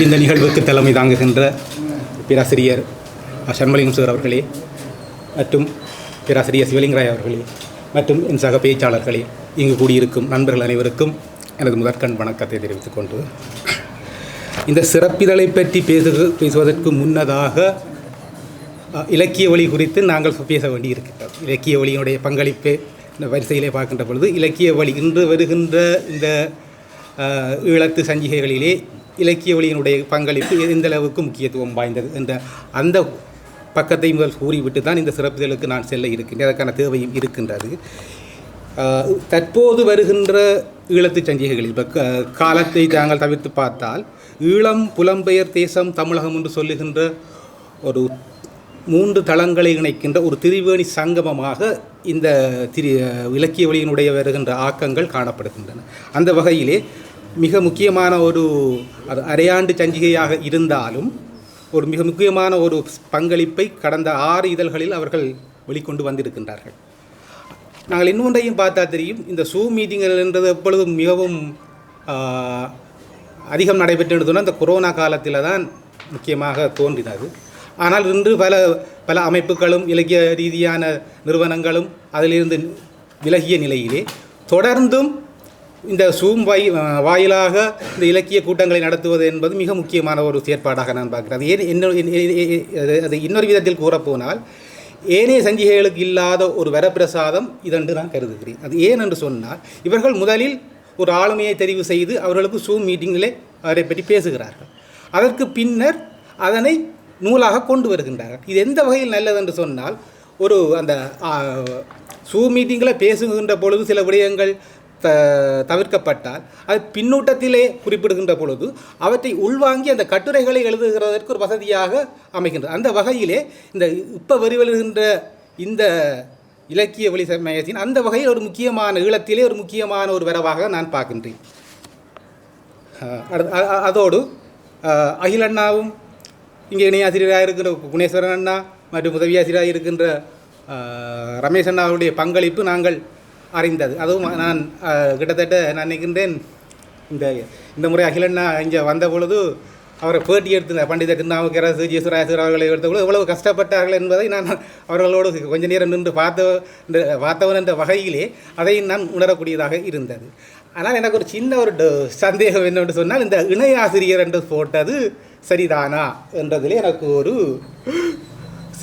இந்த நிகழ்வுக்கு தலைமை தாங்குகின்ற பேராசிரியர் சண்மலிங்கம் சார் அவர்களே மற்றும் பேராசிரியர் சிவலிங்கராய் அவர்களே மற்றும் என் சக பேச்சாளர்களே இங்கு கூடியிருக்கும் நண்பர்கள் அனைவருக்கும் எனது முதற்கண் வணக்கத்தை தெரிவித்துக் கொண்டு இந்த சிறப்பிதழை பற்றி பேசு பேசுவதற்கு முன்னதாக இலக்கிய ஒளி குறித்து நாங்கள் பேச வேண்டியிருக்கிறோம் இலக்கிய ஒளியினுடைய பங்களிப்பு இந்த வரிசையிலே பார்க்கின்ற பொழுது இலக்கிய வழி இன்று வருகின்ற இந்த அஹ், ஈழத்து சஞ்சிகைகளிலே இலக்கிய ஒளியினுடைய பங்களிப்பு எந்த அளவுக்கு முக்கியத்துவம் வாய்ந்தது என்ற அந்த பக்கத்தை முதல் கூறிவிட்டு தான் இந்த சிறப்புகளுக்கு நான் செல்ல இருக்கின்றேன். அதற்கான தேவையும் இருக்கின்றது. தற்போது வருகின்ற ஈழத்து சஞ்சிகைகளில் இப்போ காலத்தை தாங்கள் தவிர்த்து பார்த்தால் ஈழம் புலம்பெயர் தேசம் தமிழகம் என்று சொல்லுகின்ற ஒரு மூன்று தளங்களை இணைக்கின்ற ஒரு திரிவேணி சங்கமமாக இந்த திரு இலக்கிய வழியினுடைய வருகின்ற ஆக்கங்கள் காணப்படுகின்றன. அந்த வகையிலே மிக முக்கியமான ஒரு அது அரையாண்டு சஞ்சிகையாக இருந்தாலும் ஒரு மிக முக்கியமான ஒரு பங்களிப்பை கடந்த ஆறு இதழ்களில் அவர்கள் வெளிக்கொண்டு வந்திருக்கின்றார்கள். நாங்கள் இன்னொன்றையும் பார்த்தா தெரியும் இந்த சூ மீட்டிங்கள் என்றது எப்பொழுதும் மிகவும் அதிகம் நடைபெற்று சொன்னால் இந்த கொரோனா காலத்தில் தான் முக்கியமாக தோன்றினது. ஆனால் இன்று பல பல அமைப்புகளும் இலக்கிய ரீதியான நிறுவனங்களும் அதிலிருந்து விலகிய நிலையிலே தொடர்ந்தும் இந்த சூம் வாய் வாயிலாக இந்த இலக்கிய கூட்டங்களை நடத்துவது என்பது மிக முக்கியமான ஒரு செயற்பாடாக நான் பார்க்கிறேன். அது ஏன் இன்னொரு அது- இன்னொரு விதத்தில் கூறப்போனால் ஏனைய சஞ்சிகைகளுக்கு இல்லாத ஒரு வரப்பிரசாதம் இதென்று நான் கருதுகிறேன். அது ஏன் என்று சொன்னால் இவர்கள் முதலில் ஒரு ஆளுமையை தெரிவு செய்து அவர்களுக்கு சூம் மீட்டிங்கிலே அவரை பற்றி பேசுகிறார்கள். அதற்கு பின்னர் அதனை நூலாக கொண்டு வருகின்றார்கள். இது எந்த வகையில் நல்லது என்று சொன்னால் ஒரு அந்த சூ மீட்டிங்கில் பேசுகின்ற பொழுது சில விடயங்கள் த தவிர்க்கப்பட்டால் அது பின்னூட்டத்திலே குறிப்பிடுகின்ற பொழுது அவற்றை உள்வாங்கி அந்த கட்டுரைகளை எழுதுகிறதற்கு ஒரு வசதியாக அமைகின்றது. அந்த வகையிலே இந்த இப்போ வருகின்ற இந்த இலக்கிய வழி சமயத்தின் அந்த வகையில் ஒரு முக்கியமான ஈழத்திலே ஒரு முக்கியமான ஒரு வரவாக நான் பார்க்கின்றேன். அதோடு அகிலண்ணாவும் அகில் அண்ணாவும் இங்கே இணையாசிரியராக இருக்கின்ற குணேஸ்வரன் அண்ணா மற்றும் உதவி ஆசிரியராக இருக்கின்ற ரமேஷ் அண்ணாவுடைய பங்களிப்பு நாங்கள் அறிந்தது. அதுவும் நான் கிட்டத்தட்ட நான் நினைக்கின்றேன் இந்த இந்த முறை அகிலண்ணா இங்கே வந்த பொழுது அவரை பேட்டி எடுத்த பண்டித திருநாவுக்கரசு ஜீசுராசர் அவர்களை எடுத்த பொழுது எவ்வளவு கஷ்டப்பட்டார்கள் என்பதை நான் அவர்களோடு கொஞ்ச நேரம் நின்று பார்த்த பார்த்தவன் என்ற வகையிலே அதை நான் உணரக்கூடியதாக இருந்தது. ஆனால் எனக்கு ஒரு சின்ன ஒரு சந்தேகம் என்னென்று சொன்னால் இந்த இணை ஆசிரியர் என்று போட்டது சரிதானா என்றதிலே எனக்கு ஒரு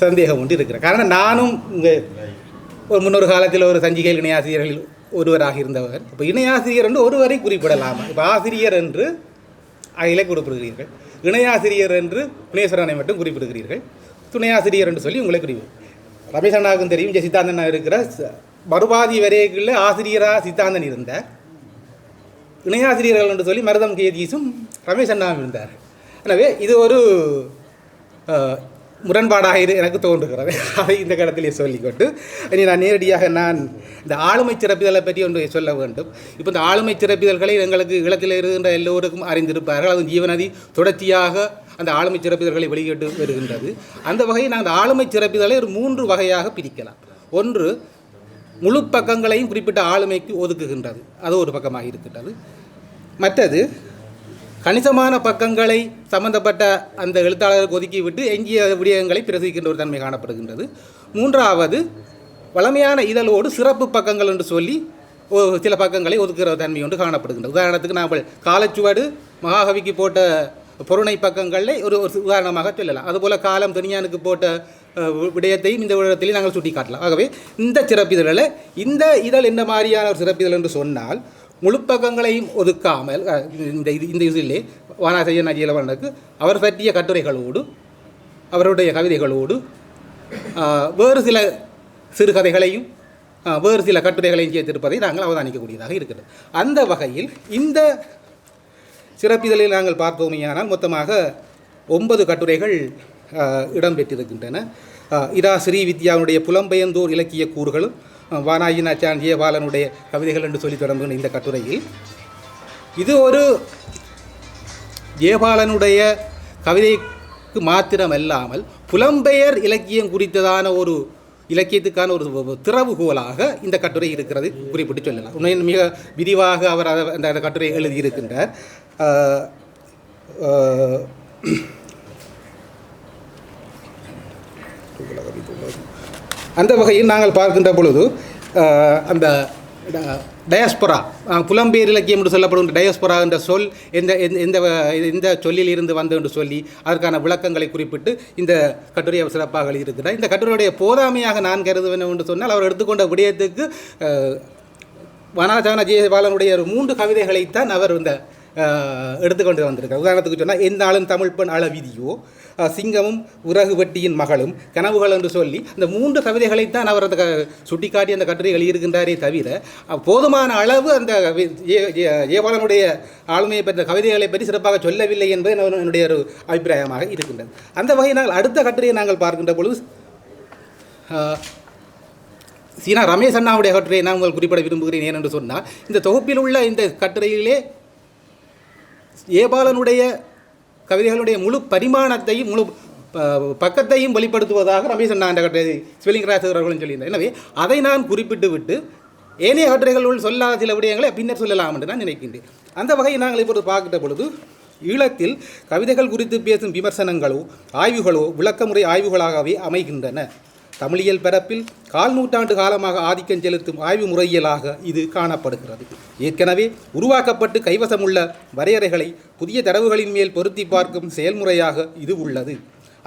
சந்தேகம் உண்டு இருக்கிறேன் காரணம் நானும் இங்கே ஒரு முன்னொரு காலத்தில் ஒரு சஞ்சிகை இணையாசிரியர்களில் ஒருவராக இருந்தவர். இப்போ இணையாசிரியர் என்று ஒருவரை குறிப்பிடலாமா? இப்போ ஆசிரியர் என்று அகில குறிப்பிடுகிறீர்கள். இணையாசிரியர் என்று புனேஸ்வரனை மட்டும் குறிப்பிடுகிறீர்கள். துணையாசிரியர் என்று சொல்லி உங்களை குறிப்பு ரமேஷ் அண்ணாவுக்கும் தெரியும் இங்கே சித்தாந்தன் இருக்கிற மறுபாதி வரையில் ஆசிரியராக சித்தாந்தன் இருந்தார் இணையாசிரியர்கள் என்று சொல்லி மருதம் கேதீஸும் ரமேஷ் அண்ணாவும் இருந்தார் எனவே இது ஒரு முரண்பாடாக இரு எனக்கு தோன்றுகிறது. அதை இந்த கடத்திலே சொல்லிக்கொண்டு இனி நான் நேரடியாக நான் இந்த ஆளுமை சிறப்பிதழை பற்றி ஒன்று சொல்ல வேண்டும். இப்போ இந்த ஆளுமை சிறப்பிதழ்களை எங்களுக்கு ஈழத்தில் இருக்கின்ற எல்லோருக்கும் அறிந்திருப்பார்கள். அது ஜீவநதி தொடர்ச்சியாக அந்த ஆளுமை சிறப்பிதழ்களை வெளியிட்டு வருகின்றது. அந்த வகையில் நான் அந்த ஆளுமை சிறப்பிதழை ஒரு மூன்று வகையாக பிரிக்கலாம். ஒன்று முழு பக்கங்களையும் குறிப்பிட்ட ஆளுமைக்கு ஒதுக்குகின்றது. அது ஒரு பக்கமாக இருக்கின்றது. மற்றது கணிசமான பக்கங்களை சம்பந்தப்பட்ட அந்த எழுத்தாளர்கள் ஒதுக்கிவிட்டு எஞ்சிய விடயங்களை பிரசவிக்கின்ற ஒரு தன்மை காணப்படுகின்றது. மூன்றாவது வளமையான இதழோடு சிறப்பு பக்கங்கள் என்று சொல்லி சில பக்கங்களை ஒதுக்குகிற தன்மை ஒன்று காணப்படுகின்றது. உதாரணத்துக்கு நாம் காலச்சுவடு மகாகவிக்கு போட்ட பொருணை பக்கங்களில் ஒரு ஒரு உதாரணமாக சொல்லலாம். அதுபோல் காலம் தனியானுக்கு போட்ட விடயத்தையும் இந்த விடயத்திலையும் நாங்கள் சுட்டி காட்டலாம் ஆகவே இந்த சிறப்பிதழில் இந்த இதழ் என்ன மாதிரியான ஒரு சிறப்பிதழ் என்று சொன்னால் முழுப்பக்கங்களையும் ஒதுக்காமல் இந்த இது இந்த இதிலே வானாசையன் அஜயலவனுக்கு அவர் பற்றிய கட்டுரைகளோடு அவருடைய கவிதைகளோடு வேறு சில சிறுகதைகளையும் வேறு சில கட்டுரைகளையும் சேர்த்திருப்பதை நாங்கள் அவதானிக்கக்கூடியதாக இருக்கிறது. அந்த வகையில் இந்த சிறப்பிதழில் நாங்கள் பார்த்தோமையானால் மொத்தமாக ஒன்பது கட்டுரைகள் இடம்பெற்றிருக்கின்றன. இதா ஸ்ரீ ஸ்ரீவித்யாவுடைய புலம்பெயர்ந்தோர் இலக்கிய கூறுகளும் வானாயினாச்சான் ஜெயபாலனுடைய கவிதைகள் என்று சொல்லி தொடங்குகிற இந்த கட்டுரையில் இது ஒரு ஜெயபாலனுடைய கவிதைக்கு மாத்திரமல்லாமல் புலம்பெயர் இலக்கியம் குறித்ததான ஒரு இலக்கியத்துக்கான ஒரு திறவுகோலாக இந்த கட்டுரை இருக்கிறது குறிப்பிட்டு சொல்லலாம். உண்மையில் மிக விரிவாக அவர் அதை அந்த கட்டுரை எழுதியிருக்கின்றார். ஆஹ், அந்த வகையில் நாங்கள் பார்க்கின்ற பொழுது அந்த டயஸ்பரா புலம்பெயர் இலக்கியம் என்று சொல்லப்படும் டயஸ்பரா என்ற சொல் எந்த எந்த- எந்த வ- இந்த சொல்லில் இருந்து வந்தது என்று சொல்லி அதற்கான விளக்கங்களை குறிப்பிட்டு இந்த கட்டுரையை சிறப்பாக எழுதியிருக்கிறார். இந்த கட்டுரையுடைய போதாமையாக நான் கருதுவேன் என்று சொன்னால் அவர் எடுத்துக்கொண்ட விடயத்துக்கு வனாஜான ஜெயபாலனுடைய ஒரு மூன்று கவிதைகளைத்தான் அவர் இந்த எடுத்துக்கொண்டு வந்திருக்கார். உதாரணத்துக்கு சொன்னால் எந்நாளும் தமிழ் பெண் அளவிதியோ சிங்கமும் உறகு வெட்டியின் மகளும் கனவுகள் என்று சொல்லி அந்த மூன்று கவிதைகளைத்தான் அவர் அந்த சுட்டிக்காட்டி அந்த கட்டுரை எழுதியிருக்கின்றாரே தவிர போதுமான அளவு அந்த ஏவாளனுடைய ஆளுமையை பற்றிய கவிதைகளை பற்றி சிறப்பாக சொல்லவில்லை என்பது என்னுடைய- ஒரு அபிப்பிராயமாக இருக்கின்றது. அந்த வகையில் நாங்கள் அடுத்த கட்டுரையை நாங்கள் பார்க்கின்ற பொழுது சீனா ரமேஷ் அண்ணாவுடைய கட்டுரையை நான் உங்கள் குறிப்பிட விரும்புகிறேன் ஏனென்று சொன்னால் இந்த தொகுப்பில் உள்ள இந்த கட்டுரையிலே ஏபாலனுடைய கவிதைகளுடைய முழு பரிமாணத்தையும் முழு ப- பக்கத்தையும் வெளிப்படுத்துவதாக ரமேசன் நான் என்ற கட்டுரை சிவலிங்கராஜ் அவர்களும் சொல்லியிருந்தார். எனவே அதை நான் குறிப்பிட்டு விட்டு ஏனைய கட்டுரைகளுள் சொல்லாத சில விடயங்களை பின்னர் சொல்லலாம் என்று நான் நினைக்கின்றேன். அந்த வகையை நாங்கள் இப்பொழுது பார்க்கிட்ட பொழுது ஈழத்தில் கவிதைகள் குறித்து பேசும் விமர்சனங்களோ ஆய்வுகளோ விளக்கமுறை ஆய்வுகளாகவே அமைகின்றன. தமிழியல் பரப்பில் கால் நூற்றாண்டு காலமாக ஆதிக்கம் செலுத்தும் ஆய்வு முறையியலாக இது காணப்படுகிறது. ஏற்கனவே உருவாக்கப்பட்டு கைவசமுள்ள வரையறைகளை புதிய தரவுகளின் மேல் பொருத்தி பார்க்கும் செயல்முறையாக இது உள்ளது.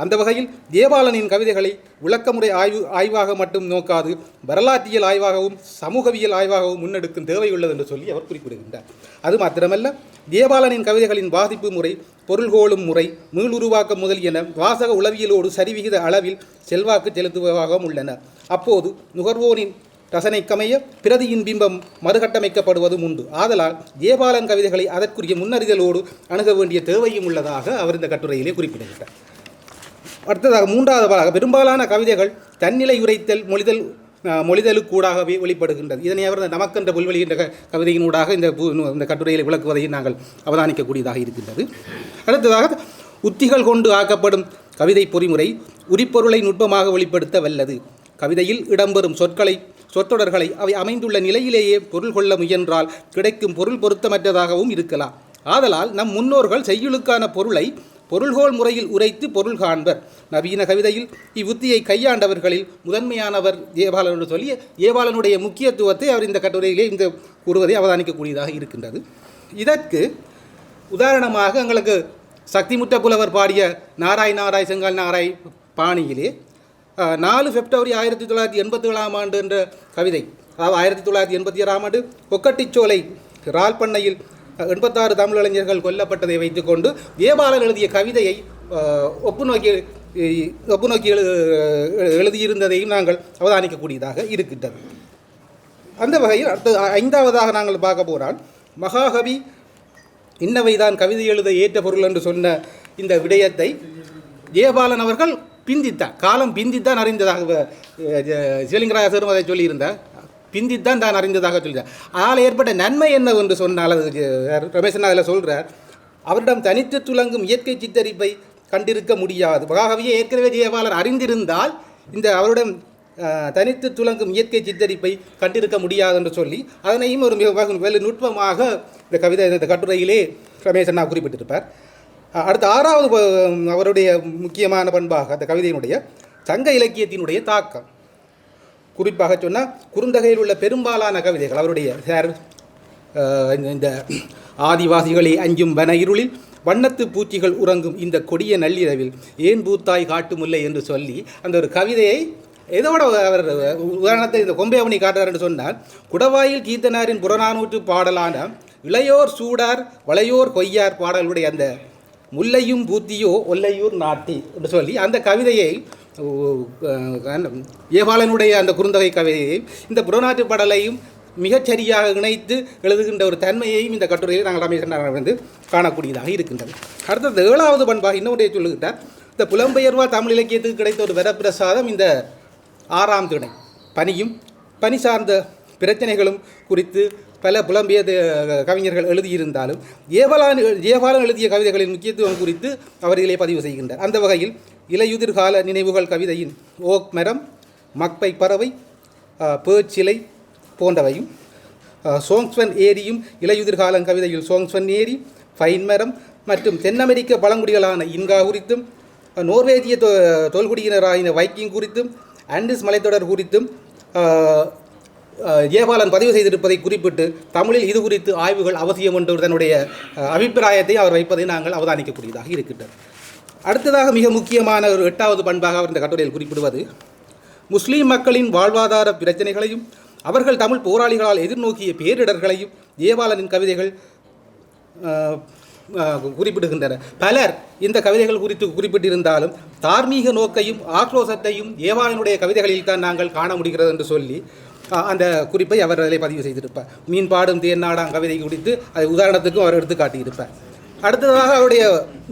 அந்த வகையில் தேவாலனின் கவிதைகளை விளக்கமுறை ஆய்வு ஆய்வாக மட்டும் நோக்காது வரலாற்றியல் ஆய்வாகவும் சமூகவியல் ஆய்வாகவும் முன்னெடுக்கும் தேவை உள்ளது என்று சொல்லி அவர் குறிப்பிடுகின்றார். அது மாத்திரமல்ல தேவாலனின் கவிதைகளின் பாதிப்பு முறை பொருள்கோளும் முறை மீளுருவாக்கம் முதலியன வாசக உளவியலோடு சரிவிகித அளவில் செல்வாக்கு செலுத்துவதாகவும் உள்ளன அப்போது நுகர்வோரின் ரசனைக்கமைய பிரதியின் பிம்பம் மறுகட்டமைக்கப்படுவதும் உண்டு. ஆதலால் ஜெயபாலன் கவிதைகளை அதற்குரிய முன்னறிதலோடு அணுக வேண்டிய தேவையும் உள்ளதாக அவர் இந்த கட்டுரையிலே குறிப்பிடுகிறார். அடுத்ததாக மூன்றாவதாக பெரும்பாலான கவிதைகள் தன்னிலை உரைத்தல் மொழிதல் மொழிதலுக்கூடாகவே வெளிப்படுகின்றது. இதனை அவர் நமக்கென்ற புல்வெளி என்ற கவிதையினூடாக இந்த பு- இந்த கட்டுரையில் விளக்குவதையும் நாங்கள் அவதானிக்கக்கூடியதாக இருக்கின்றது. அடுத்ததாக உத்திகள் கொண்டு ஆக்கப்படும் கவிதை பொறிமுறை உரிப்பொருளை நுட்பமாக வெளிப்படுத்த வல்லது. கவிதையில் இடம்பெறும் சொற்களை சொற்றொடர்களை அவை அமைந்துள்ள நிலையிலேயே பொருள் கொள்ள முயன்றால் கிடைக்கும் பொருள் பொருத்தமற்றதாகவும் இருக்கலாம். ஆதலால் நம் முன்னோர்கள் செய்யுளுக்கான பொருளை பொருள்கோள் முறையில் உரைத்து பொருள் காண்பர். நவீன கவிதையில் இவ்வுத்தியை கையாண்டவர்களில் முதன்மையானவர் ஏபாலன் என்று சொல்லி ஏபாலனுடைய முக்கியத்துவத்தை அவர் இந்த கட்டுரையிலே இந்த கூறுவதை அவதானிக்கக்கூடியதாக இருக்கின்றது. இதற்கு உதாரணமாக எங்களுக்கு சக்திமுத்த புலவர் பாடிய நாராய் நாராய் செங்கால் நாராய் பாணியிலே நாலு பிப்ரவரி ஆயிரத்தி தொள்ளாயிரத்தி எண்பத்தி ஏழாம் ஆண்டு என்ற கவிதை அதாவது ஆயிரத்தி தொள்ளாயிரத்தி எண்பத்தி ஏழாம் ஆண்டு கொக்கட்டிச்சோலை ரால் பண்ணையில் எண்பத்தாறு தமிழறிஞர்கள் கொல்லப்பட்டதை வைத்துக்கொண்டு தேபாலன் எழுதிய கவிதையை ஒப்பு ஒப்புநோக்கி ஒப்பு ஒப்புநோக்கி எழு எழுதியிருந்ததையும் நாங்கள் அவதானிக்கக்கூடியதாக இருக்கின்றது. அந்த வகையில் அடுத்த ஐந்தாவதாக நாங்கள் பார்க்க போனால் மகாகவி இன்னவைதான் கவிதை எழுத ஏற்ற பொருள் என்று சொன்ன இந்த விடயத்தை ஜெயபாலன் அவர்கள் பிந்தித்தான் காலம் பிந்தித்தான் அறிந்ததாக அஹ், ஜ- சிவலிங்கராஜரும் அதை சொல்லியிருந்தார். பிந்தித்தான் தான் அறிந்ததாக சொல்கிறார். அதனால் ஏற்பட்ட நன்மை என்னவென்று சொன்னால் அதுக்கு ரமேசன் அதில் சொல்கிறார் அவரிடம் தனித்து துலங்கும் இயற்கை சித்தரிப்பை கண்டிருக்க முடியாது. ஆகவே ஏற்கனவே ஜெயபாலன் அறிந்திருந்தால் இந்த அவரிடம் தனித்து துலங்கும் இயற்கை சித்தரிப்பை கண்டிருக்க முடியாது என்று சொல்லி அதனையும் ஒரு மிக வெகு- நுட்பமாக இந்த கவிதை இந்த கட்டுரையிலே ரமேஷ் அண்ணா குறிப்பிட்டிருப்பார். அடுத்து அடுத்த ஆறாவது அவருடைய முக்கியமான பண்பாக அந்த கவிதையினுடைய சங்க இலக்கியத்தினுடைய தாக்கம். குறிப்பாக சொன்னால் குறுந்தகையில் உள்ள பெரும்பாலான கவிதைகள் அவருடைய சார் இந்த- இந்த அஞ்சும் வன இருளில் வண்ணத்து பூச்சிகள் உறங்கும் இந்த கொடிய நள்ளிரவில் ஏன் பூத்தாய் காட்டுமில்லை என்று சொல்லி அந்த ஒரு கவிதையை இதோட அவர் உதாரணத்தை இந்த கொம்பேவனி காட்டுறார் என்று சொன்னால் குடவாயில் கீர்த்தனாரின் புறநானூற்று பாடலான இளையோர் சூடார் வளையோர் கொய்யார் பாடலுடைய அந்த முல்லையும் பூத்தியோ ஒல்லையூர் நாட்டி என்று சொல்லி அந்த கவிதையை ஏபாலனுடைய அந்த குறுந்தகை கவிதையை இந்த புறநாட்டு பாடலையும் மிகச்சரியாக இணைத்து எழுதுகின்ற ஒரு தன்மையையும் இந்த கட்டுரையில் நாங்கள் அமைச்சர் வந்து காணக்கூடியதாக இருக்கின்றது. அடுத்தது ஏழாவது பண்பாக இன்னொன்றை சொல்லுகின்றார் இந்த புலம்பெயர்வா தமிழ் இலக்கியத்துக்கு கிடைத்த ஒரு வரப்பிரசாதம் இந்த ஆறாம் திணை. பனியும் பனி சார்ந்த பிரச்சனைகளும் குறித்து பல புலம்பெயர் கவிஞர்கள் எழுதியிருந்தாலும் ஏவலான் ஏவாலன் எழுதிய கவிதைகளின் முக்கியத்துவம் குறித்து அவர் இதிலே பதிவு செய்கின்றார். அந்த வகையில் இலையுதிர்கால நினைவுகள் கவிதையின் ஓக் மரம் மக்பை பறவை பேர்ச்சிலை பேச்சிலை போன்றவையும் சோங்ஸ்வன் ஏரியும் இலையுதிர்காலம் கவிதையில் சோங்ஸ்வன் ஏரி ஃபைன் மரம் மற்றும் தென் அமெரிக்க பழங்குடிகளான இன்கா குறித்தும் நோர்வேஜிய தொ தொல்குடியினராயின வைக்கிங் குறித்தும் ஆண்டிஸ் மலைத்தொடர் குறித்தும் ஆஹ், ஜெயபாலன் பதிவு செய்திருப்பதை குறிப்பிட்டு தமிழில் இது குறித்து ஆய்வுகள் அவசியம் என்று தன்னுடைய அபிப்பிராயத்தை அவர் வைப்பதை நாங்கள் அவதானிக்கக்கூடியதாக இருக்கின்றது. அடுத்ததாக மிக முக்கியமான ஒரு எட்டாவது பண்பாக அவர் இந்த கட்டுரையில் குறிப்பிடுவது. முஸ்லீம் மக்களின் வாழ்வாதார பிரச்சனைகளையும் அவர்கள் தமிழ் போராளிகளால் எதிர்நோக்கிய பேரிடர்களையும் தேவாலனின் கவிதைகள் குறிப்பிடுகின்றன. பலர் இந்த கவிதைகள் குறித்து குறிப்பிட்டிருந்தாலும் தார்மீக நோக்கையும் ஆக்ரோஷத்தையும் ஏவாளனுடைய கவிதைகளில் தான் நாங்கள் காண முடிகிறது என்று சொல்லி அந்த குறிப்பை அவர் அதில் பதிவு செய்திருப்பார். மீன்பாடும் தேன்னாடாம் கவிதை குறித்து அது உதாரணத்துக்கும் அவர் எடுத்து காட்டியிருப்பார் அடுத்ததாக அவருடைய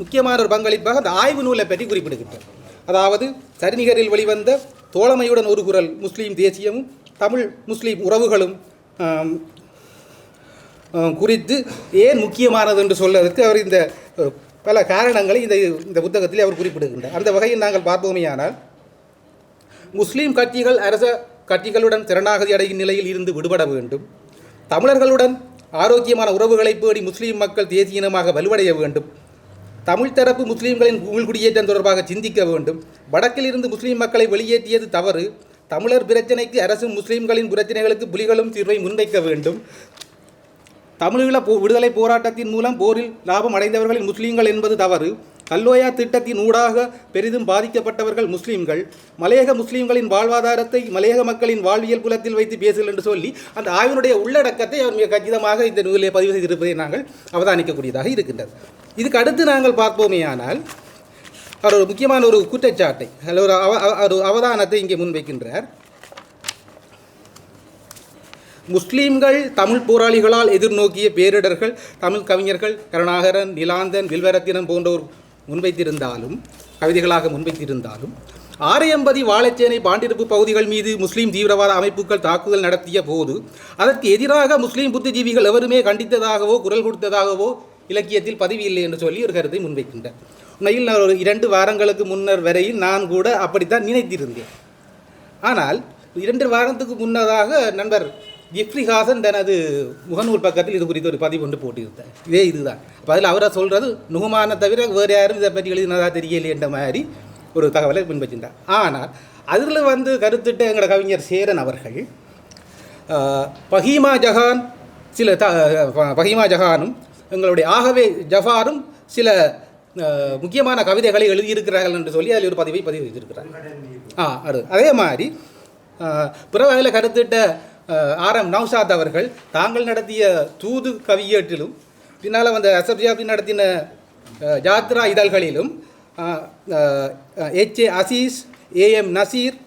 முக்கியமான ஒரு பங்களிப்பாக அந்த ஆய்வு நூலை பற்றி குறிப்பிடுகின்றார். அதாவது சரிநிகரில் வெளிவந்த தோழமையுடன் ஒரு குரல் முஸ்லீம் தேசியமும் தமிழ் முஸ்லீம் உறவுகளும் குறித்து ஏன் முக்கியமானது என்று சொல்வதற்கு அவர் இந்த பல காரணங்களை இந்த இந்த புத்தகத்தில் அவர் குறிப்பிடுகின்றார். அந்த வகையில் நாங்கள் பார்ப்போமேயானால் முஸ்லீம் கட்சிகள் அரச கட்சிகளுடன் திறனாகதி அடையும் நிலையில் இருந்து விடுபட வேண்டும். தமிழர்களுடன் ஆரோக்கியமான உறவுகளை பேடி முஸ்லீம் மக்கள் தேசிய இனமாக வலுவடைய வேண்டும். தமிழ் தரப்பு முஸ்லீம்களின் உள்குடியேற்றம் தொடர்பாக சிந்திக்க வேண்டும். வடக்கில் இருந்து முஸ்லீம் மக்களை வெளியேற்றியது தவறு. தமிழர் பிரச்சினைக்கு அரசும் முஸ்லீம்களின் பிரச்சனைகளுக்கு புலிகளும் தீர்வை முன்வைக்க வேண்டும். தமிழீழ போ விடுதலை போராட்டத்தின் மூலம் போரில் லாபம் அடைந்தவர்களின் முஸ்லீம்கள் என்பது தவறு. கல்லோயா திட்டத்தின் ஊடாக பெரிதும் பாதிக்கப்பட்டவர்கள் முஸ்லீம்கள். மலையக முஸ்லீம்களின் வாழ்வாதாரத்தை மலையக மக்களின் வாழ்வியல் புலத்தில் வைத்து பேசுங்கள் என்று சொல்லி அந்த ஆய்வினுடைய உள்ளடக்கத்தை அவர் மிக கச்சிதமாக இந்த நூலிலே பதிவு செய்திருப்பதை நாங்கள் அவதானிக்கக்கூடியதாக இருக்கின்றது. இதுக்கு அடுத்து நாங்கள் பார்ப்போமேயானால் அவர் ஒரு முக்கியமான ஒரு குற்றச்சாட்டை அல்ல ஒரு அவ ஒரு அவதானத்தை இங்கே முன்வைக்கின்றார். முஸ்லீம்கள் தமிழ் போராளிகளால் எதிர்நோக்கிய பேரிடர்கள் தமிழ் கவிஞர்கள் கருணாகரன் நிலாந்தன் வில்வரத்தினம் போன்றோர் முன்வைத்திருந்தாலும் கவிதைகளாக முன்வைத்திருந்தாலும் ஆரையம்பதி வாழைச்சேனை பாண்டிருப்பு பகுதிகள் மீது முஸ்லீம் தீவிரவாத அமைப்புகள் தாக்குதல் நடத்திய போது அதற்கு எதிராக முஸ்லீம் புத்திஜீவிகள் எவருமே கண்டித்ததாகவோ குரல் கொடுத்ததாகவோ இலக்கியத்தில் பதிவு இல்லை என்று சொல்லி ஒரு கருத்தை முன்வைக்கின்றார். உண்மையில் நான் ஒரு இரண்டு வாரங்களுக்கு முன்னர் வரையில் நான் கூட அப்படித்தான் நினைத்திருந்தேன். ஆனால் இரண்டு வாரத்துக்கு முன்னதாக நண்பர் ஜிப்ரி ஹாசன் தனது முகநூல் பக்கத்தில் இது குறித்து ஒரு பதிவு ஒன்று போட்டிருந்தார். இதே இதுதான். அப்போ அதில் அவரை சொல்கிறது நுகமான தவிர வேறு யாரும் இதை பற்றி எழுதினதாக தெரியலை என்ற மாதிரி ஒரு தகவலை பின்பற்றினார். ஆனால் அதில் வந்து கருத்துட்ட எங்களோட கவிஞர் சேரன் அவர்கள் பஹீமா ஜஹான் சில த ப- பஹீமா ஜஹானும் எங்களுடைய ஆகவே ஜஃபாரும் சில முக்கியமான கவிதைகளை எழுதியிருக்கிறார்கள் என்று சொல்லி அதில் ஒரு பதிவை பதிவு செய்திருக்கிறார். ஆ அது. அதே மாதிரி ஆஹ், பிறகு அதில் கருத்திட்ட ஆர் எம் நௌசாத் அவர்கள் தாங்கள் நடத்திய தூது கவியேட்டிலும் பின்னால் வந்த அசப்ஜாபி நடத்தின ஜாத்ரா இதழ்களிலும் H A Azeez A M Nazeer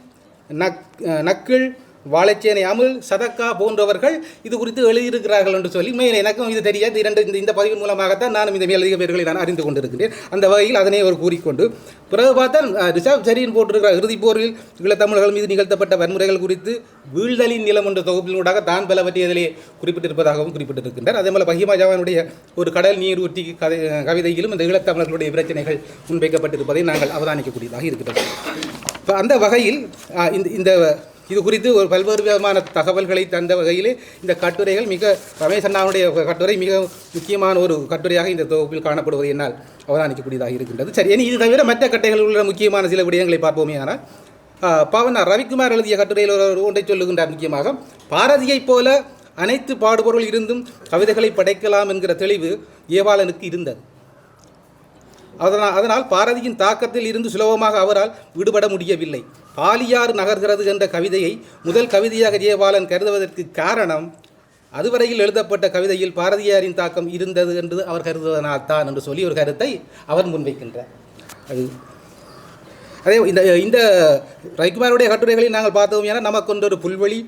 நக் நக்கிள் வாழைச்சேனை அமுல் சதக்கா போன்றவர்கள் இது குறித்து எழுதியிருக்கிறார்கள் என்று சொல்லி மேலே எனக்கும் இது தெரியாது. இரண்டு இந்த இந்த பதிவின் மூலமாகத்தான் நானும் இந்த மேலதிக பேர்களை நான் அறிந்து கொண்டிருக்கிறேன். அந்த வகையில் அதனை அவர் கூறிக்கொண்டு பிறகு பார்த்தால் அஹ், சரியின் போட்டிருக்கிற இறுதிப் போரில் ஈழத்தமிழர்கள் மீது நிகழ்த்தப்பட்ட வன்முறைகள் குறித்து வீழ்தலின் நிலம் என்ற தொகுப்பினூடாக தான் பலவற்றியதிலே குறிப்பிட்டிருப்பதாகவும் குறிப்பிட்டிருக்கின்றார் அதே போல் பஹிமா ஜவானுடைய ஒரு கடல் நீர் ஊற்றி கதை கவிதையிலும் இந்த ஈழத்தமிழர்களுடைய பிரச்சனைகள் முன்வைக்கப்பட்டிருப்பதை நாங்கள் அவதானிக்கக்கூடியதாக இருக்கிறது. இப்போ அந்த வகையில் இந்த இந்த இது குறித்து ஒரு பல்வேறு விதமான தகவல்களை தந்த வகையிலே இந்த கட்டுரைகள் மிக ரமேஷ் அண்ணாவுடைய கட்டுரை மிக முக்கியமான ஒரு கட்டுரையாக இந்த தொகுப்பில் காணப்படுவது என்னால் அவதானிக்கக்கூடியதாக இருக்கின்றது. சரி இனி இது தவிர மற்ற கட்டைகளில் உள்ள முக்கியமான சில விடயங்களை பார்ப்போமே ஆனால் ஆ, ரவிக்குமார் எழுதிய கட்டுரையில் ஒரு ஒரு ஒன்றை சொல்லுகின்றார் முக்கியமாக பாரதியைப் போல அனைத்து பாடுபொருள் இருந்தும் கவிதைகளை படைக்கலாம் என்கிற தெளிவு ஏவாளனுக்கு இருந்தது. அதனால் அதனால் பாரதியின் தாக்கத்தில் இருந்து சுலபமாக அவரால் விடுபட முடியவில்லை. ஆலியார் நகர்கிறது என்ற கவிதையை முதல் கவிதையாக ஜெயபாலன் கருதுவதற்கு காரணம் அதுவரையில் எழுதப்பட்ட கவிதையில் பாரதியாரின் தாக்கம் இருந்தது என்று அவர் கருதுவதனால் தான் என்று சொல்லி ஒரு கருத்தை அவர் முன்வைக்கின்றார். அது அதே இந்த இந்த ரவிக்குமாருடைய கட்டுரைகளை நாங்கள் பார்த்தோம் என நமக்கு ஒரு புல்வெளி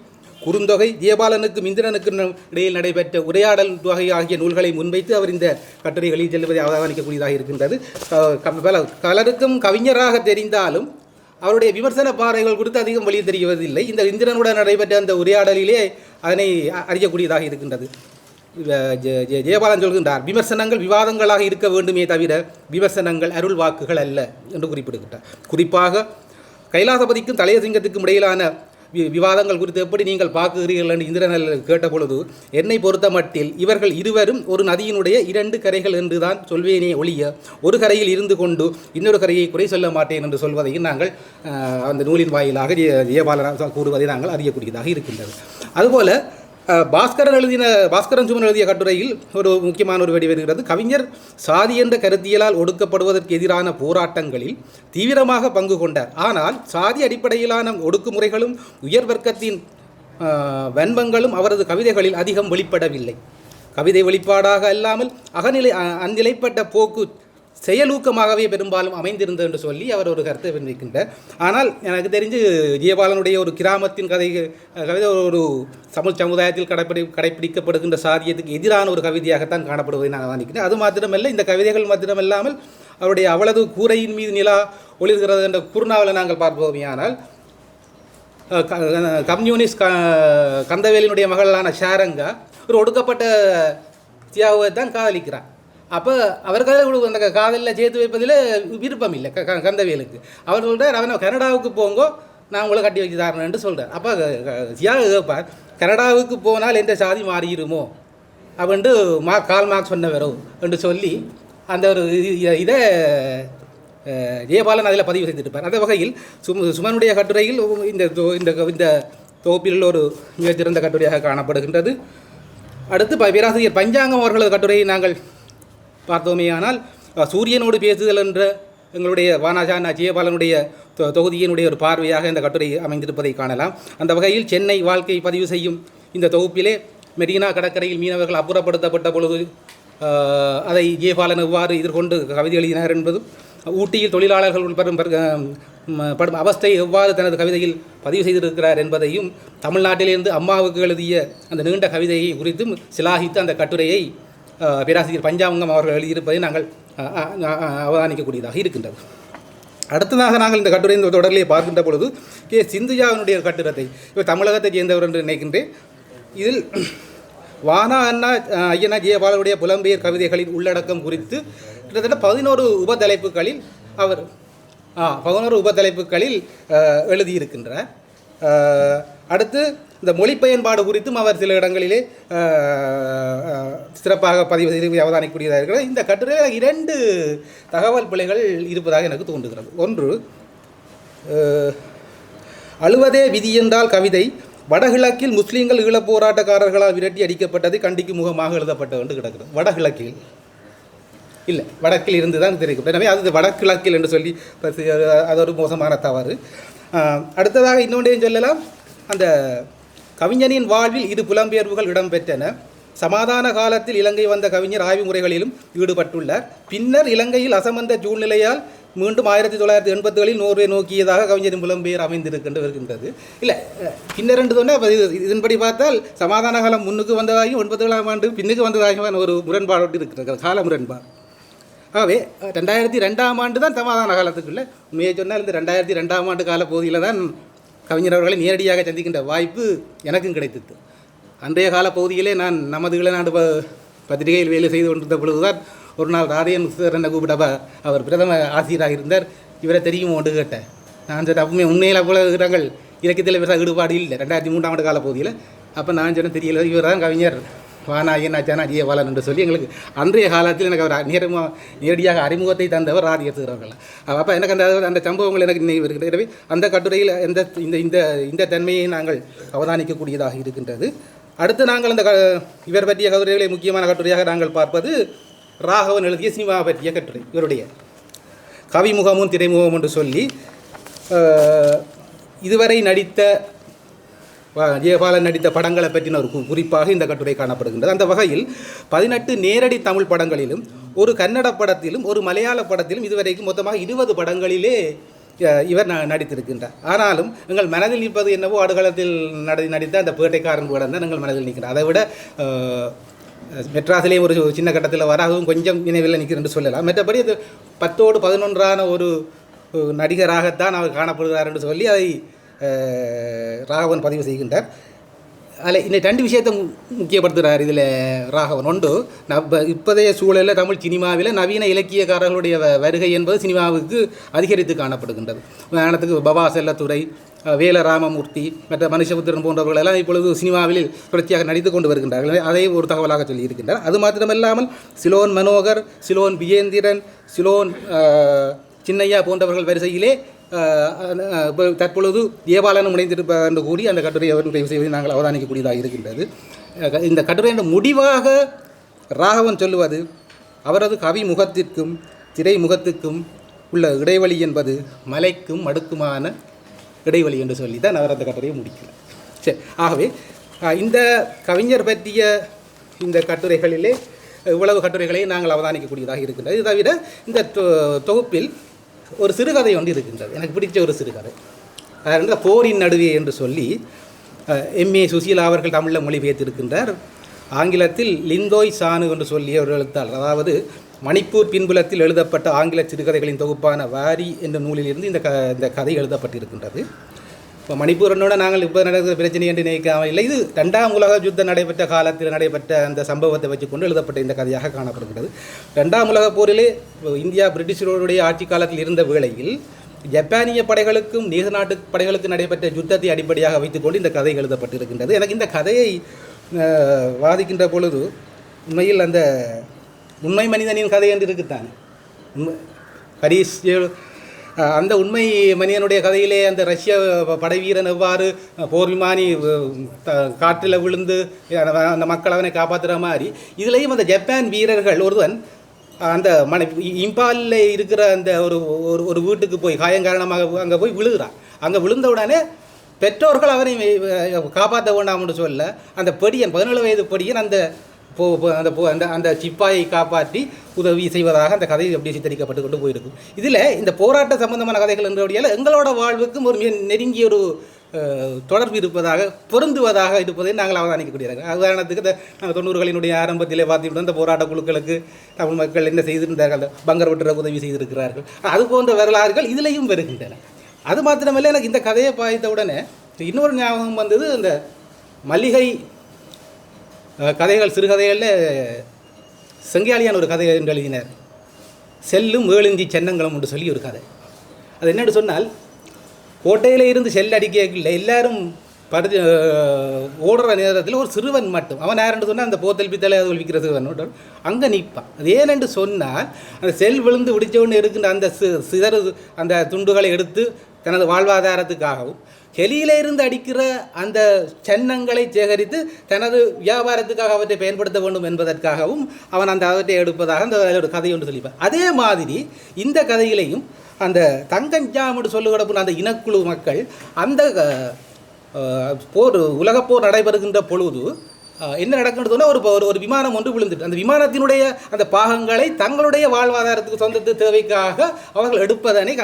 குறுந்தொகை ஜெயபாலனுக்கும் இந்திரனுக்கும் இடையில் நடைபெற்ற உரையாடல் தொகை ஆகிய நூல்களை முன்வைத்து அவர் இந்த கட்டுரைகளில் செல்வதை அவதானிக்கக்கூடியதாக இருக்கின்றது. பல பலருக்கும் கவிஞராக தெரிந்தாலும் அவருடைய விமர்சன பாறைகள் குறித்து அதிகம் வெளியே தெரிவதில்லை இந்த இந்திரனுடன் நடைபெற்ற அந்த உரையாடலிலே அதனை அறியக்கூடியதாக இருக்கின்றது. ஜெ- ஜெயபாலன் சொல்கின்றார் விமர்சனங்கள் விவாதங்களாக இருக்க வேண்டுமே தவிர விமர்சனங்கள் அருள் வாக்குகள் அல்ல என்று குறிப்பிடுகின்றார். குறிப்பாக கைலாசபதிக்கும் தலையசிங்கத்துக்கும் இடையிலான விவாதங்கள் குறித்து எப்படி நீங்கள் பார்க்குகிறீர்கள் என்று இந்திரநல் கேட்ட பொழுது என்னை பொறுத்த மட்டில் இவர்கள் இருவரும் ஒரு நதியினுடைய இரண்டு கரைகள் என்று தான் சொல்வேனே ஒழிய ஒரு கரையில் இருந்து கொண்டு இன்னொரு கரையை குறை சொல்ல மாட்டேன் என்று சொல்வதையும் நாங்கள் அந்த நூலின் வாயிலாக ஜெய- கூறுவதை நாங்கள் அறியக்கூடியதாக இருக்கின்றது. அதுபோல் பாஸ்கரன் எழுதின பாஸ்கரன் சுமன் எழுதிய கட்டுரையில் ஒரு முக்கியமான ஒரு வெடி வருகிறது கவிஞர் சாதி என்ற கருத்தியலால் ஒடுக்கப்படுவதற்கு எதிரான போராட்டங்களில் தீவிரமாக பங்கு கொண்டார். ஆனால் சாதி அடிப்படையிலான ஒடுக்குமுறைகளும் உயர் வர்க்கத்தின் வன்பங்களும் அவரது கவிதைகளில் அதிகம் வெளிப்படவில்லை. கவிதை வெளிப்பாடாக அல்லாமல் அகநிலை அந்நிலைப்பட்ட போக்கு செயலூக்கமாகவே பெரும்பாலும் அமைந்திருந்தது என்று சொல்லி அவர் ஒரு கருத்தை முன்வைக்கின்றார் ஆனால் எனக்கு தெரிஞ்சு ஜெயபாலனுடைய ஒரு கிராமத்தின் கதை கவிதை ஒரு தமிழ் சமுதாயத்தில் கடைப்பிடி கடைப்பிடிக்கப்படுகின்ற சாதியத்துக்கு எதிரான ஒரு கவிதையாகத்தான் காணப்படுவதை நான் நினைக்கிறேன். அது மாத்திரமல்ல இந்த கவிதைகள் மாத்திரமில்லாமல் அவருடைய அவளது கூரையின் மீது நிலா ஒளிர்கிறது என்ற குறுநாவலை நாங்கள் பார்ப்போமேயானால் கம்யூனிஸ்ட் க கந்தவேலினுடைய மகளான ஷாரங்கா ஒரு ஒடுக்கப்பட்ட தியாவை தான் காதலிக்கிறான். அப்போ அவர்கள் அந்த காதலில் சேர்த்து வைப்பதில் விருப்பம் இல்லை க க- கந்தவேலுக்கு. அவர் சொல்கிறார் அவனை கனடாவுக்கு போங்கோ நான் உங்களை கட்டி வச்சு தரேன்னு சொல்கிறார் அப்போ சியாக கேட்பார் கனடாவுக்கு போனால் எந்த சாதி மாறிடுமோ? அப்படின்ட்டு மா கால் மார்க் சொன்னவரோ என்று சொல்லி அந்த ஒரு இதை ஜெயபாலன் அதில் பதிவு செய்திருப்பார். அந்த வகையில் சும சுமனுடைய கட்டுரையில் இந்த இந்த இந்த தொகுப்பில் ஒரு மிகச்சிறந்த கட்டுரையாக காணப்படுகின்றது. அடுத்து ப- பேராசிரியர் பஞ்சாங்கம் அவர்களது கட்டுரையை நாங்கள் பார்த்தோமேயானால் சூரியனோடு பேசுதல் என்ற எங்களுடைய வானாஜானா ஜெயபாலனுடைய தொ- தொகுதியினுடைய ஒரு பார்வையாக இந்த கட்டுரை அமைந்திருப்பதை காணலாம். அந்த வகையில் சென்னை வாழ்க்கை பதிவு செய்யும் இந்த தொகுப்பிலே மெரினா கடற்கரையில் மீனவர்கள் அப்புறப்படுத்தப்பட்ட பொழுது அதை ஜெயபாலன் எவ்வாறு எதிர்கொண்டு கவிதை எழுதினார் என்பதும் ஊட்டியில் தொழிலாளர்கள் பெறும் படும் அவஸ்தை எவ்வாறு தனது கவிதையில் பதிவு செய்திருக்கிறார் என்பதையும் தமிழ்நாட்டிலிருந்து அம்மாவுக்கு எழுதிய அந்த நீண்ட கவிதையை குறித்தும் சிலாகித்து அந்த கட்டுரையை பேராசிரியர் பஞ்சாங்கம் அவர்கள் எழுதியிருப்பதை நாங்கள் அவதானிக்கக்கூடியதாக இருக்கின்றது. அடுத்ததாக நாங்கள் இந்த கட்டுரை இந்த தொடரிலே பார்க்கின்ற பொழுது கே. சிந்துஜாவினுடைய கட்டுரத்தை இவர் தமிழகத்தைச் சேர்ந்தவர் என்று நினைக்கின்றேன். இதில் வானா அண்ணா ஐயனா ஜெயபாலனுடைய புலம்பெயர் கவிதைகளின் உள்ளடக்கம் குறித்து கிட்டத்தட்ட பதினோரு உபதலைப்புகளில் அவர் பதினோரு உபதலைப்புகளில் எழுதியிருக்கின்றார். அடுத்து இந்த மொழி பயன்பாடு குறித்தும் அவர் சில இடங்களிலே சிறப்பாக பதிவு செய்து அவதானிக்கூடியதாக இருக்கிறது. இந்த கட்டுரையில் இரண்டு தகவல் பிழைகள் இருப்பதாக எனக்கு தோன்றுகிறது. ஒன்று அழுவதே விதி என்றால் கவிதை வடகிழக்கில் முஸ்லீம்கள் ஈழப் போராட்டக்காரர்களால் விரட்டி அடிக்கப்பட்டது கண்டிக்கும் முகமாக எழுதப்பட்டது என்று கிடக்கிறது. வடகிழக்கில். இல்லை வடக்கில் இருந்து தான் தெரிவிக்கும் எனவே அது வடகிழக்கில் என்று சொல்லி அது ஒரு மோசமான தவறு. அடுத்ததாக இன்னொன்றையும் சொல்லலாம். அந்த கவிஞனின் வாழ்வில் இது புலம்பெயர்வுகள் இடம்பெற்றன. சமாதான காலத்தில் இலங்கை வந்த கவிஞர் ஆய்வு முறைகளிலும் ஈடுபட்டுள்ளார். பின்னர் இலங்கையில் அசமந்த சூழ்நிலையால் மீண்டும் ஆயிரத்தி தொள்ளாயிரத்தி எண்பதுகளில் நோர்வே நோக்கியதாக கவிஞரின் புலம்பெயர் அமைந்திருக்கின்ற வருகின்றது இல்லை பின்னர் என்று சொன்னால் இதன்படி பார்த்தால் சமாதான காலம் முன்னுக்கு வந்ததாகவும் ஒன்பதுகளாம் ஆண்டு பின்னுக்கு வந்ததாகவும் ஒரு முரண்பாடு இருக்கிறது கால முரண்பாடு. ஆகவே ரெண்டாயிரத்தி ரெண்டாம் ஆண்டு தான் சமாதான காலத்துக்குள்ளே. உண்மையை சொன்னால் இந்த ரெண்டாயிரத்தி ரெண்டாம் ஆண்டு கால பகுதியில் தான் கவிஞர் அவர்களை நேரடியாக சந்திக்கின்ற வாய்ப்பு எனக்கும் கிடைத்தது. அன்றைய கால பகுதியிலே நான் நமது இளநாடு ப பத்திரிகையில் வேலை செய்து கொண்டிருந்த பொழுதுதான் ஒரு நாள் ராதையன் சார் கூப்பிட்டப்ப அவர் பிரதம ஆசிரியராக இருந்தார். இவரை தெரியும் ஒன்று கேட்டேன். நான் சொன்ன அப்பவுமே உண்மையில் போல இருக்கிறாங்கள் இலக்கியத்தில் பெருசாக ஈடுபாடு இல்லை. ரெண்டாயிரத்தி மூன்றாம் ஆண்டு கால பகுதியில் அப்போ நான் சொன்னேன் தெரியல இவர் தான் கவிஞர். வானாயன் அச்சானா ஜெயபாலன் என்று சொல்லி எங்களுக்கு அன்றைய காலத்தில் எனக்கு அவர் நேரமாக நேரடியாக அறிமுகத்தை தந்தவர் ராதியத்துகிறவர்கள் அப்போ எனக்கு அந்த அந்த சம்பவங்கள் எனக்கு நினைவு இருக்கிறது எனவே அந்த கட்டுரையில் எந்த இந்த இந்த இந்த தன்மையை நாங்கள் அவதானிக்கக்கூடியதாக இருக்கின்றது. அடுத்து நாங்கள் அந்த க இவர் பற்றிய கட்டுரைகளை முக்கியமான கட்டுரையாக நாங்கள் பார்ப்பது ராகவன் எழுதிய சினிமா பற்றிய கட்டுரை இவருடைய. கவிமுகமும் திரைமுகம் என்று சொல்லி இதுவரை நடித்த ஜெயபாலன் நடித்த படங்களை பற்றின ஒரு குறிப்பாக இந்த கட்டுரை காணப்படுகின்றது. அந்த வகையில் பதினெட்டு நேரடி தமிழ் படங்களிலும் ஒரு கன்னட படத்திலும் ஒரு மலையாள படத்திலும் இதுவரைக்கும் மொத்தமாக இருபது படங்களிலே இவர் ந- நடித்திருக்கின்றார். ஆனாலும் எங்கள் மனதில் நிற்பது என்னவோ ஆடுகளத்தில் நடி நடித்த அந்த பேட்டைக்காரன் படம் தான் எங்கள் மனதில் நிற்கிறார் அதை விட மெட்ராஸிலேயும் ஒரு சின்ன கட்டத்தில் வராகவும் கொஞ்சம் நினைவில் நிற்கிறேன் சொல்லலாம். மற்றபடி அது பத்தோடு பதினொன்றான ஒரு நடிகராகத்தான் அவர் காணப்படுகிறார் என்று சொல்லி அதை ராகவன் பதிவு செய்கின்றார். அதில் இந்த ரெண்டு விஷயத்தை முக்கியப்படுத்துகிறார் இதில் ராகவன். ஒன்று நப்ப இப்போதைய சூழலில் தமிழ் சினிமாவில் நவீன இலக்கியக்காரர்களுடைய வருகை என்பது சினிமாவுக்கு அதிகரித்து காணப்படுகின்றது. உதாரணத்துக்கு பபா செல்லத்துறை வேல ராமமூர்த்தி மற்ற மனுஷபுத்திரன் போன்றவர்கள் எல்லாம் இப்பொழுது சினிமாவில் தொடர்ச்சியாக நடித்து கொண்டு வருகின்றார்கள். அதை ஒரு தகவலாக சொல்லியிருக்கின்றார். அது மாத்திரமல்லாமல் சிலோன் மனோகர் சிலோன் விஜேந்திரன் சிலோன் சின்னையா போன்றவர்கள் வரிசையிலே தற்பொழுது ஏபாலனும் இணைந்திருப்பார் என்று கூறி அந்த கட்டுரை அவருடைய செய்வதை நாங்கள் அவதானிக்கக்கூடியதாக இருக்கின்றது. இந்த கட்டுரையின் முடிவாக ராகவன் சொல்லுவது அவரது கவி முகத்திற்கும் திரை முகத்துக்கும் உள்ள இடைவெளி என்பது மலைக்கும் மடுக்குமான இடைவெளி என்று சொல்லி தான் அவர் அந்த கட்டுரையை முடிக்கிறார். சரி ஆகவே இந்த கவிஞர் பற்றிய இந்த கட்டுரைகளிலே இவ்வளவு கட்டுரைகளை நாங்கள் அவதானிக்கக்கூடியதாக இருக்கின்றது. இது தவிர இந்த தொ- தொகுப்பில் ஒரு சிறுகதை ஒன்று இருக்கின்றது. எனக்கு பிடிச்ச ஒரு சிறுகதை. அதாவது போரின் நடுவே என்று சொல்லி எம்ஏ சுசீலா அவர்கள் தமிழில் மொழிபெயர்த்திருக்கின்றார். ஆங்கிலத்தில் லிந்தோய் சானு என்று சொல்லிய ஒரு எழுத்தாளர். அதாவது மணிப்பூர் பின்புலத்தில் எழுதப்பட்ட ஆங்கில சிறுகதைகளின் தொகுப்பான வாரி என்ற நூலிலிருந்து இந்த க இந்த கதை எழுதப்பட்டிருக்கின்றது. இப்போ மணிப்பூரனோட நாங்கள் இப்போ நடக்கிற பிரச்சனை என்று நினைக்காமல் இல்லை. இது ரெண்டாம் உலக யுத்தம் நடைபெற்ற காலத்தில் நடைபெற்ற அந்த சம்பவத்தை வச்சுக்கொண்டு எழுதப்பட்ட இந்த கதையாக காணப்படுகிறது ரெண்டாம் உலகப் போரிலே இந்தியா பிரிட்டிஷருடைய ஆட்சி காலத்தில் இருந்த வேளையில் ஜப்பானிய படைகளுக்கும் நீச நாட்டு படைகளுக்கும் நடைபெற்ற யுத்தத்தை அடிப்படையாக வைத்துக்கொண்டு இந்த கதை எழுதப்பட்டிருக்கின்றது. எனக்கு இந்த கதையை வாதிக்கின்ற பொழுது உண்மையில் அந்த உண்மை மனிதனின் கதை என்று இருக்குத்தான். உண்மை ஹரீஷ் அந்த உண்மை மனிதனுடைய கதையிலே அந்த ரஷ்ய படை வீரன் எவ்வாறு போர் விமானி காற்றில் விழுந்து அந்த மக்கள் அவனை காப்பாற்றுற மாதிரி இதுலேயும் அந்த ஜப்பான் வீரர்கள் ஒருவன் அந்த மன இம்பாலில் இருக்கிற அந்த ஒரு ஒரு ஒரு வீட்டுக்கு போய் காயம் காரணமாக அங்கே போய் விழுகிறான். அங்கே விழுந்த உடனே பெற்றோர்கள் அவரை காப்பாற்ற வேண்டாம்னு சொல்ல அந்த பெடியன் பதினேழு வயது படியன் அந்த போ அந்த போ அந்த அந்த சிப்பாயை காப்பாற்றி உதவி செய்வதாக அந்த கதை அப்படியே சித்தரிக்கப்பட்டு கொண்டு போயிருக்கும். இதில் இந்த போராட்ட சம்பந்தமான கதைகள் என்றபடியால் எங்களோட வாழ்வுக்கும் ஒரு மிக நெருங்கிய ஒரு தொடர்பு இருப்பதாக பொருந்துவதாக இருப்பதை நாங்கள் அவதானிக்கக்கூடியதாக உதாரணத்துக்கு இந்த நாங்கள் தொண்ணூறுகளினுடைய ஆரம்பத்திலே பார்த்துக்கிட்டு இந்த போராட்ட குழுக்களுக்கு தமிழ் மக்கள் என்ன செய்திருந்தார்கள் அந்த பங்கர் விட்டுற உதவி செய்திருக்கிறார்கள். அது போன்ற வரலாறுகள் இதிலையும் வருகின்றன. அது மாத்திரமல்ல எனக்கு இந்த கதையை பார்த்த உடனே இன்னொரு ஞாபகம் வந்தது இந்த மல்லிகை கதைகள் சிறுகதைகளில் செங்காலியான் ஒரு கதை என்று எழுதினார். செல்லும் ஏழுஞ்சி சென்னங்களும் என்று சொல்லி ஒரு கதை. அது என்னென்னு சொன்னால் கோட்டையில் இருந்து செல் அடிக்கல எல்லாரும் படுத்து ஓடுற நேரத்தில் ஒரு சிறுவன் மட்டும். அவன் யாருன்னு சொன்னால் அந்த போத்தல் பித்தலை அது விற்கிற சிறுவன் அங்கே நிற்பான். அது ஏனென்று சொன்னால் அந்த செல் விழுந்து விடிச்சவொன்னு இருக்கின்ற அந்த சி- சிதறு அந்த துண்டுகளை எடுத்து தனது வாழ்வாதாரத்துக்காகவும் கெலியில இருந்து அடிக்கிற அந்த சென்னங்களை சேகரித்து தனது வியாபாரத்துக்காக அவற்றை பயன்படுத்த வேண்டும் என்பதற்காகவும் அவன் அந்த அவற்றை எடுப்பதாக அந்த ஒரு கதை ஒன்று சொல்லிப்பான். அதே மாதிரி இந்த கதையிலையும் அந்த தங்கஞ்சாமுடு சொல்லுகிற அந்த இனக்குழு மக்கள் அந்த போர் உலகப்போர் நடைபெறுகின்ற பொழுது என்ன நடக்கின்றதுன்னா ஒரு ஒரு- விமானம் ஒன்று விழுந்துட்டு அந்த விமானத்தினுடைய அந்த பாகங்களை தங்களுடைய வாழ்வாதாரத்துக்கு சொந்தத்து தேவைக்காக அவர்கள் எடுப்பதனை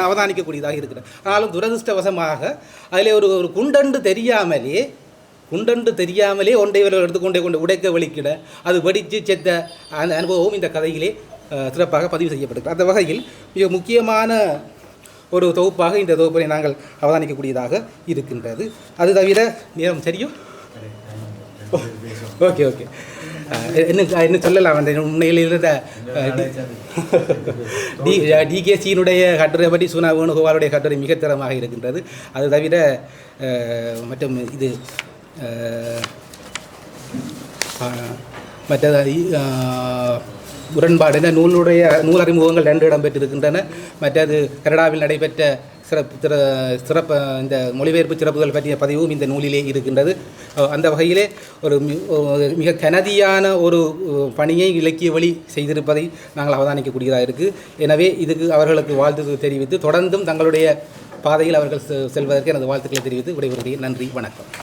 அவதானிக்கக்கூடியதாக இருக்கிறது. ஆனாலும் துரதிருஷ்டவசமாக அதில் ஒரு ஒரு குண்டண்டு தெரியாமலே குண்டண்டு தெரியாமலே ஒன்றை இவர்கள் எடுத்துக்கொண்டே கொண்டு உடைக்க வலிக்கிட அது வெடித்து செத்த அந்த அனுபவம் இந்த கதையிலே சிறப்பாக பதிவு செய்யப்பட்டிருக்கு அந்த வகையில் மிக முக்கியமான ஒரு தொகுப்பாக இந்த தொகுப்பை நாங்கள் அவதானிக்கக்கூடியதாக இருக்கின்றது. அது தவிர நேரம் சரியும் ஓகே ஓகே. இன்னும் இன்னும் சொல்லலாம்? அந்த உண்மையில் இருந்த டி டிகேசியினுடைய கட்டுரை பற்றி சுனா வேணுகோபாலுடைய கட்டுரை மிக இருக்கின்றது. அது தவிர மற்றும் இது மற்ற முரண்பாடு. என நூலுடைய நூல் அறிமுகங்கள் ரெண்டு இடம் பெற்றிருக்கின்றன மற்றது கனடாவில் நடைபெற்ற சிறப்பு சிற சிறப்பு இந்த மொழிபெயர்ப்பு சிறப்புகள் பற்றிய பதிவும் இந்த நூலிலே இருக்கின்றது. அந்த வகையிலே ஒரு மிக கனதியான ஒரு பணியை இலக்கிய வழி செய்திருப்பதை நாங்கள் அவதானிக்கக்கூடியதாக இருக்குது எனவே இதுக்கு அவர்களுக்கு வாழ்த்து தெரிவித்து தொடர்ந்தும் தங்களுடைய பாதையில் அவர்கள் செ- செல்வதற்கு எனது வாழ்த்துக்களை தெரிவித்து விடைபெறுகிறேன். நன்றி வணக்கம்.